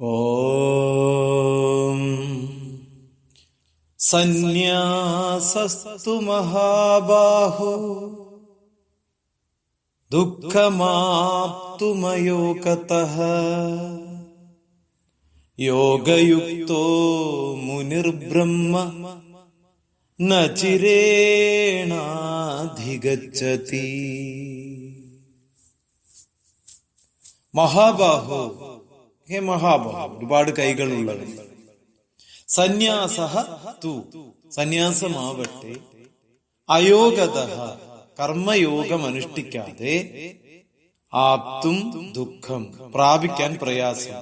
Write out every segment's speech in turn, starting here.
ॐ सन्न्यासस्तु महाबाहो दुःखमाप्तुमयोकतः योगयुक्तो मुनिर्ब्रह्म न चिरेणाधिगच्छति। महाबाहो। ഹേ മഹാഭാവം ഒരുപാട് കൈകളുള്ളവൻ സന്യാസഹ തു സന്യാസമാവട്ടെ. അയോഗത കർമ്മയോഗം അനുഷ്ഠിക്കാതെ ആപ്തും ദുഃഖം പ്രാപിക്കാൻ പ്രയാസം.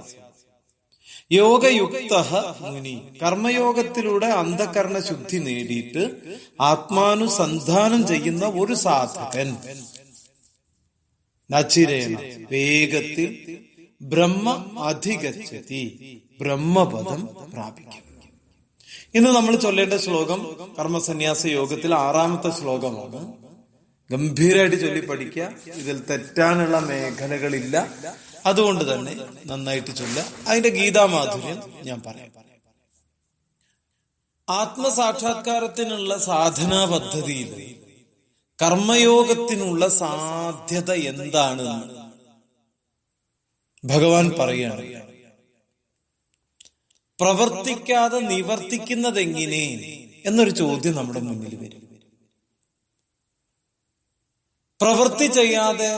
യോഗയുക്ത മുനി കർമ്മയോഗത്തിലൂടെ അന്ധകരണ ശുദ്ധി നേടിയിട്ട് ആത്മാനുസന്ധാനം ചെയ്യുന്ന ഒരു സാധകൻ. നച്ചിരേണ വേഗത്തിൽ ബ്രഹ്മ അധികച്ചതി ബ്രഹ്മപദം പ്രാപിക്കും. ഇന്ന് നമ്മൾ ചൊല്ലേണ്ട ശ്ലോകം കർമ്മസന്യാസ യോഗത്തിൽ ആറാമത്തെ ശ്ലോകമാണ്. ഗംഭീരമായിട്ട് ചൊല്ലി പഠിക്കുക. ഇതിൽ തെറ്റാനുള്ള മേഖലകളില്ല. അതുകൊണ്ട് തന്നെ നന്നായിട്ട് ചൊല്ല അതിന്റെ ഗീതാമാധുര്യം ഞാൻ പറയാം. ആത്മസാക്ഷാത്കാരത്തിനുള്ള സാധനാ പദ്ധതിയിൽ കർമ്മയോഗത്തിനുള്ള സാധ്യത എന്താണ് ഭഗവാൻ പറയാണ് പ്രവർത്തിക്കാതെ നിവർത്തിക്കുന്നത് എങ്ങനെ എന്നൊരു ചോദ്യം നമ്മുടെ മുന്നിൽ വരും. പ്രവൃത്തി ചെയ്യാതെ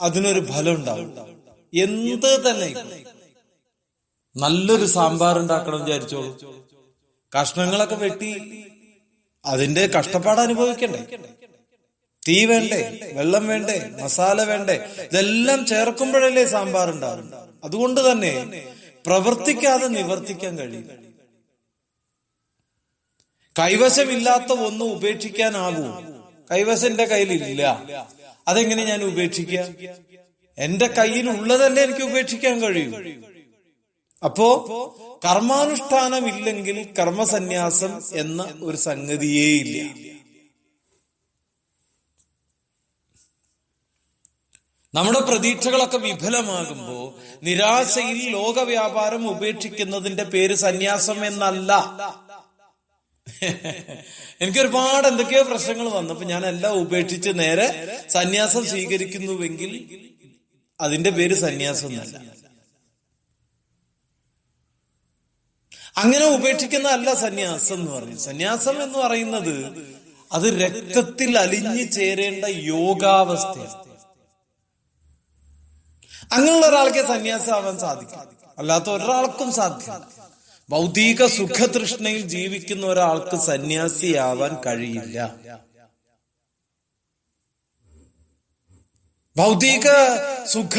അതിനൊരു ഫലം ഉണ്ടാവും എന്ത് തന്നെ നല്ലൊരു സാമ്പാർ ഉണ്ടാക്കണം വിചാരിച്ചോളൂ കഷ്ണങ്ങളൊക്കെ വെട്ടി അതിന്റെ കഷ്ടപ്പാട് അനുഭവിക്കണ്ടേ? തീ വേണ്ടേ വെള്ളം വേണ്ടേ മസാല വേണ്ടേ ഇതെല്ലാം ചേർക്കുമ്പോഴല്ലേ സാമ്പാർ ഉണ്ടാവും അതുകൊണ്ട് തന്നെ പ്രവർത്തിക്കാതെ നിവർത്തിക്കാൻ കഴിയും കൈവശമില്ലാത്ത ഒന്ന് ഉപേക്ഷിക്കാനാകൂ. കൈവശം എന്റെ കയ്യിലില്ല. അതെങ്ങനെ ഞാൻ ഉപേക്ഷിക്കുക? എന്റെ കയ്യിൽ ഉള്ളതല്ലേ എനിക്ക് ഉപേക്ഷിക്കാൻ കഴിയൂ. അപ്പോ കർമാനുഷ്ഠാനം ഇല്ലെങ്കിൽ കർമ്മസന്യാസം എന്ന ഒരു സംഗതിയേ ഇല്ല നമ്മുടെ പ്രതീക്ഷകളൊക്കെ വിഫലമാകുമ്പോൾ നിരാശയിൽ ലോകവ്യാപാരം ഉപേക്ഷിക്കുന്നതിന്റെ പേര് സന്യാസം എന്നല്ല. എനിക്ക് ഒരുപാട് എന്തൊക്കെയോ പ്രശ്നങ്ങൾ വന്നപ്പോ ഞാൻ എല്ലാം ഉപേക്ഷിച്ച് നേരെ സന്യാസം സ്വീകരിക്കുന്നുവെങ്കിൽ അതിന്റെ പേര് സന്യാസം എന്നല്ല. അങ്ങനെ ഉപേക്ഷിക്കുന്നതല്ല സന്യാസം എന്ന് പറയും സന്യാസം എന്ന് പറയുന്നത് അത് രക്തത്തിൽ അലിഞ്ഞു ചേരേണ്ട യോഗാവസ്ഥയാണ്. അങ്ങനെയുള്ള ഒരാൾക്ക് സന്യാസമാവാൻ സാധിക്കും. അല്ലാത്ത ഒരാൾക്കും സാധ്യം ഭൗതിക സുഖതൃഷ്ണയിൽ ജീവിക്കുന്ന ഒരാൾക്ക് സന്യാസിയാവാൻ കഴിയില്ല. ഭൗതിക സുഖ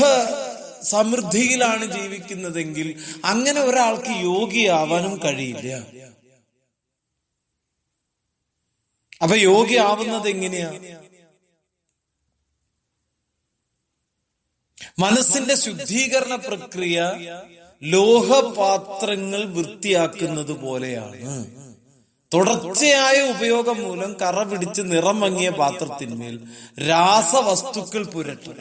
സമൃദ്ധിയിലാണ് ജീവിക്കുന്നതെങ്കിൽ അങ്ങനെ ഒരാൾക്ക് യോഗിയാവാനും കഴിയില്ല. അപ്പൊ യോഗി ആവുന്നത് എങ്ങനെയാ? മനസ്സിന്റെ ശുദ്ധീകരണ പ്രക്രിയ ലോഹപാത്രങ്ങൾ വൃത്തിയാക്കുന്നത് പോലെയാണ്. തുടർച്ചയായ ഉപയോഗം മൂലം കറ പിടിച്ച് നിറം മങ്ങിയ പാത്രത്തിന്മേൽ രാസവസ്തുക്കൾ പുരട്ടുക.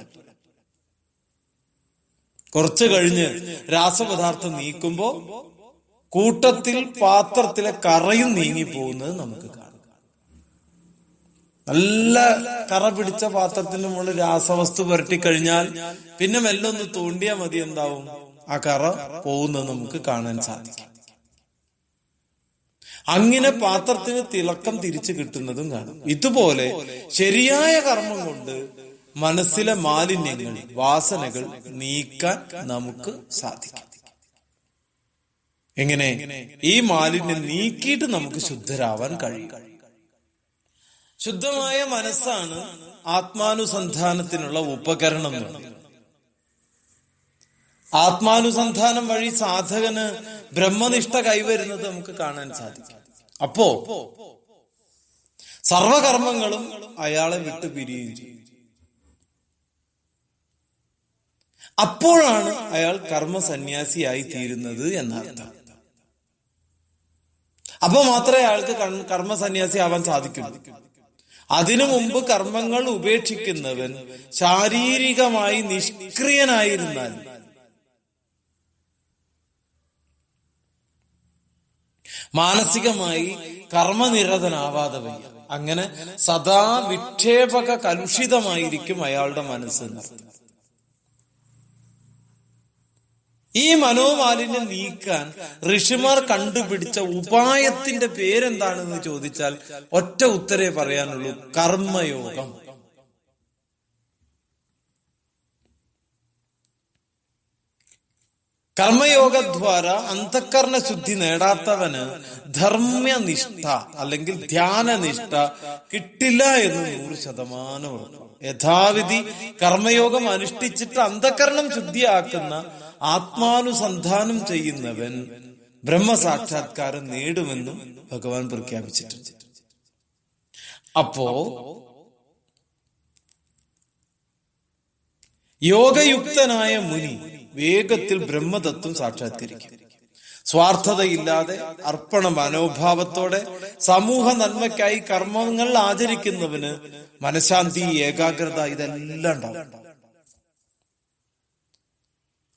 കുറച്ചു കഴിഞ്ഞ് രാസപദാർത്ഥം നീക്കുമ്പോ കൂട്ടത്തിൽ പാത്രത്തിലെ കറയും നീങ്ങി നീങ്ങിപ്പോകുന്നത് നമുക്ക് കാണാം. നല്ല കറ പിടിച്ച പാത്രത്തിന് മുകളിൽ രാസവസ്തു പുരട്ടി കഴിഞ്ഞാൽ പിന്നെ മെല്ലെ ഒന്ന് തോണ്ടിയാൽ മതി എന്താവും? ആ കറ പോകുന്നത് നമുക്ക് കാണാൻ സാധിക്കും. അങ്ങനെ പാത്രത്തിന് തിളക്കം തിരിച്ചു കിട്ടുന്നതും കാണും. ഇതുപോലെ ശരിയായ കർമ്മം കൊണ്ട് മനസ്സിലെ മാലിന്യങ്ങൾ വാസനകൾ നീക്കാൻ നമുക്ക് സാധിക്കും. എങ്ങനെ? ഈ മാലിന്യം നീക്കിയിട്ട് നമുക്ക് ശുദ്ധരാവാൻ കഴിയും. ശുദ്ധമായ മനസ്സാണ് ആത്മാനുസന്ധാനത്തിനുള്ള ഉപകരണം ആത്മാനുസന്ധാനം വഴി സാധകന് ബ്രഹ്മനിഷ്ഠ കൈവരുന്നത് നമുക്ക് കാണാൻ സാധിക്കും. അപ്പോ സർവകർമ്മങ്ങളും അയാളെ വിട്ടു പിരിയുകയും ചെയ്യും. അപ്പോഴാണ് അയാൾ കർമ്മസന്യാസിയായി തീരുന്നത് എന്നർത്ഥം. അപ്പൊ മാത്രമേ അയാൾക്ക് കർമ്മസന്യാസി ആവാൻ സാധിക്കുള്ളൂ അതിനു മുമ്പ് കർമ്മങ്ങൾ ഉപേക്ഷിക്കുന്നവൻ ശാരീരികമായി നിഷ്ക്രിയനായിരുന്നാൽ മാനസികമായി കർമ്മനിരതനാവാതെ വയ്യ അങ്ങനെ സദാ വിക്ഷേപക കലുഷിതമായിരിക്കും അയാളുടെ മനസ്സെന്നർത്ഥം ഈ മനോമാലിന്യം നീക്കാൻ ഋഷിമാർ കണ്ടുപിടിച്ച ഉപായത്തിന്റെ പേരെന്താണെന്ന് ചോദിച്ചാൽ ഒറ്റ ഉത്തരേ പറയാനുള്ളൂ കർമ്മയോഗം. കർമ്മയോഗദ്വാര അന്ധക്കരണ ശുദ്ധി നേടാത്തവന് ധർമ്മനിഷ്ഠ അല്ലെങ്കിൽ ധ്യാനനിഷ്ഠ കിട്ടില്ല എന്ന് നൂറ് ശതമാനം യഥാവിധി കർമ്മയോഗം അനുഷ്ഠിച്ചിട്ട് അന്ധക്കരണം ശുദ്ധിയാക്കുന്ന ആത്മാനുസന്ധാനം ചെയ്യുന്നവൻ ബ്രഹ്മസാക്ഷാത്കാരം നേടുമെന്നും ഭഗവാൻ പ്രഖ്യാപിച്ചിട്ടുണ്ട്. അപ്പോ യോഗയുക്തനായ മുനി വേഗത്തിൽ ബ്രഹ്മതത്വം സാക്ഷാത്കരിക്കും. സ്വാർത്ഥതയില്ലാതെ അർപ്പണ മനോഭാവത്തോടെ സമൂഹ നന്മയ്ക്കായി കർമ്മങ്ങൾ ആചരിക്കുന്നവന് മനഃശാന്തി ഏകാഗ്രത ഇതെല്ലാം ഉണ്ടാവും.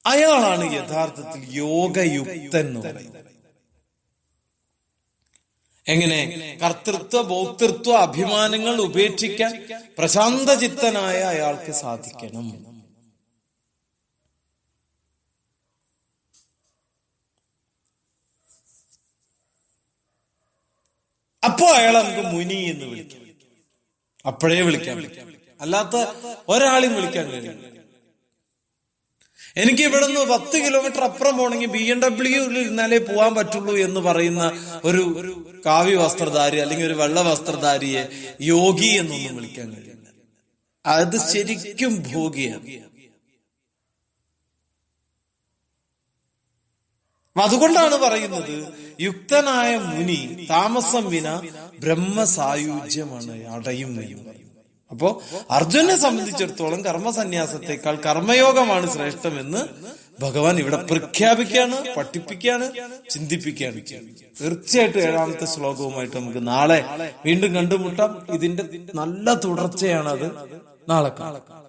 അയാളാണ് യഥാർത്ഥത്തിൽ യോഗയുക്തൻ എന്ന് പറയുന്നത്. എങ്ങനെ? കർത്തൃത്വ ഭോക്തൃത്വ അഭിമാനങ്ങൾ ഉപേക്ഷിക്കാൻ പ്രശാന്തചിത്തനായ അയാൾക്ക് സാധിക്കണം. അപ്പോ അയാളെ നമുക്ക് മുനി എന്ന് വിളിക്കാം. അപ്പോഴേ വിളിക്കാൻ അല്ലാത്ത ഒരാളെയും വിളിക്കാൻ കഴിയും എനിക്ക് ഇവിടെ നിന്ന് പത്ത് കിലോമീറ്റർ അപ്പുറം പോകണമെങ്കിൽ ബി എം ഡബ്ല്യൂയിൽ ഇരുന്നാലേ പോകാൻ പറ്റുള്ളൂ എന്ന് പറയുന്ന ഒരു കാവ്യ വസ്ത്രധാരി അല്ലെങ്കിൽ ഒരു വെള്ള വസ്ത്രധാരിയെ യോഗി എന്നൊന്നും വിളിക്കാൻ കഴിയില്ല. അത് ശരിക്കും ഭോഗിയാണ്. അതുകൊണ്ടാണ് പറയുന്നത് യുക്തനായ മുനി താമസം വിന ബ്രഹ്മസായുജ്യമാണ് അടയും എന്ന് അപ്പോ അർജുനെ സംബന്ധിച്ചിടത്തോളം കർമ്മസന്യാസത്തെക്കാൾ കർമ്മയോഗമാണ് ശ്രേഷ്ഠമെന്ന് ഭഗവാൻ ഇവിടെ പ്രഖ്യാപിക്കുകയാണ് പഠിപ്പിക്കുകയാണ് ചിന്തിപ്പിക്കുകയാണ്. തീർച്ചയായിട്ടും ഏഴാമത്തെ ശ്ലോകവുമായിട്ട് നമുക്ക് നാളെ വീണ്ടും കണ്ടുമുട്ടാം. ഇതിന്റെ നല്ല തുടർച്ചയാണ് അത് നാളെ കാണാം.